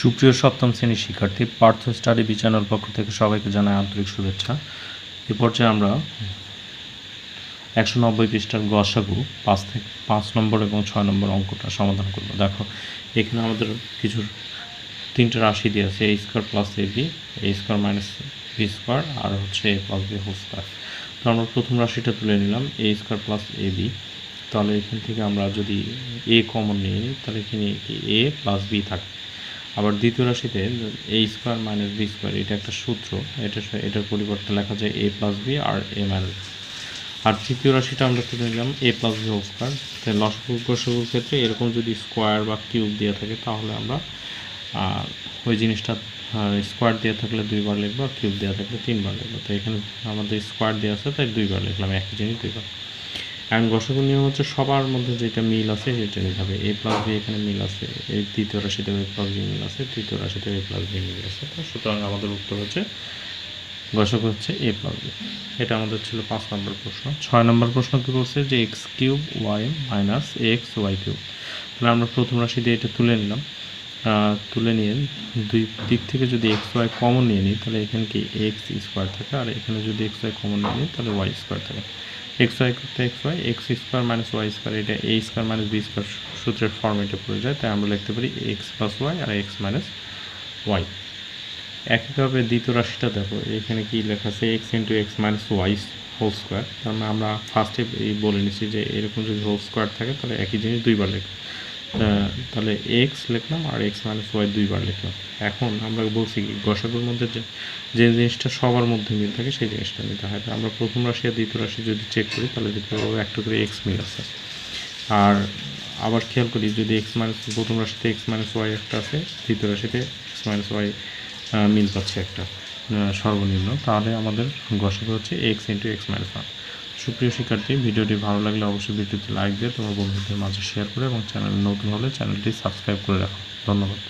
সুপ্রিয় সপ্তম শ্রেণির শিক্ষার্থী, পার্থ স্টাডি বি চ্যানেল পক্ষ থেকে সবাইকে জানাই আন্তরিক শুভেচ্ছা। এ পর্যায়ে আমরা একশো নব্বই পৃষ্ঠার গসাগু পাঁচ থেকে পাঁচ নম্বর এবং ছয় নম্বর অঙ্কটা সমাধান করব। দেখো, এখানে আমাদের কিছু তিনটে রাশি দিয়ে আছে A square plus A B A square minus B square আর হচ্ছে A plus B whole square তো আমরা প্রথম রাশিটা তুলে নিলাম A square plus A B তাহলে এখান থেকে আমরা যদি এ কমন নিয়ে নিই, তাহলে এখানে এ প্লাস বি থাকে। আবার দ্বিতীয় রাশিতে A square minus B square এটা একটা সূত্র, এটা এটার পরিবর্তে লেখা যায় এ প্লাস বি আর এ মাইনাস আর তৃতীয় রাশিটা আমরা তুলে নিলাম A plus B whole square তাই লসগু ক্ষেত্রে এরকম যদি স্কোয়ার বা কিউব দেওয়া থাকে, তাহলে আমরা ওই জিনিসটা স্কোয়ার দেওয়া থাকলে দুইবার লিখব কিউব দেওয়া থাকলে তিনবার লিখব। তো এখানে আমাদের স্কোয়ার দেওয়া আছে, তাই দুইবার লিখলাম, একই জিনিস দুইবার। এখন গসগুর নিয়ম হচ্ছে সবার মধ্যে যেটা মিল আছে সেটা নিতে হবে। এ প্লাস বি এখানে মিল আছে এই দ্বিতীয় রাশিতে এ প্লাস বি মিল আছে, তৃতীয় রাশিতে এ প্লাস বি মিল আছে। তো সুতরাং আমাদের উত্তর হচ্ছে গসক হচ্ছে এ প্লাস বি এটা আমাদের ছিল পাঁচ নম্বর প্রশ্ন। ছয় নম্বর প্রশ্ন কী বলছে যে X cube Y minus X Y cube তাহলে আমরা প্রথম রাশি দিয়ে এটা তুলে নিলাম। তুলে নিয়ে দুই দিক থেকে যদি এক্স ওয়াই কমন নিয়ে নিই, তাহলে এখানে কি এক্স স্কোয়ার থাকে? আর এখানে যদি এক্স ওয়াই কমন নিয়ে নিই, তাহলে ওয়াই স্কোয়ার থাকে। এক্স ওয়াই করতে X Y X square minus Y square এটা A square minus B square সূত্রের ফর্মেটে পড়ে যায়, তাই আমরা লিখতে পারি এক্স প্লাস ওয়াই আর এক্স মাইনাস ওয়াই একইভাবে দ্বিতীয় রাশিটা দেখো, এখানে কি লেখা আছে X into X minus Y whole square তার মানে আমরা ফার্স্টে বলে নিচ্ছি যে এরকম যদি হোল স্কোয়ার থাকে, তাহলে একই জিনিস দুইবার লিখব তা- তাহলে এক্স লিখলাম আর এক্স মাইনাস ওয়াই দুইবার লিখলাম। এখন আমরা বলছি কি, গসাগুর মধ্যে যে যে জিনিসটা সবার মধ্যে মিল থাকে সেই জিনিসটা নিতে হয়। আমরা প্রথম রাশি আর দ্বিতীয় রাশি যদি চেক করি, তাহলে দেখতে পাবো একটা করে এক্স মিল আছে। আর আবার খেয়াল করি, যদি এক্স মাইনাস প্রথম রাশিতে এক্স মাইনাস ওয়াই একটা আছে, দ্বিতীয় রাশিতে এক্স মাইনাস ওয়াই মিল পাচ্ছে একটা সর্বনিম্ন, তাহলে আমাদের গসাগু হচ্ছে X into X minus one সুপ্রিয় শিক্ষার্থী, ভিডিওটি ভালো লাগলে অবশ্যই ভিডিওটি লাইক দিয়ে তোমার বন্ধুদের মাঝে শেয়ার করে এবং চ্যানেল নতুন হলে চ্যানেলটি সাবস্ক্রাইব করে রাখো। ধন্যবাদ।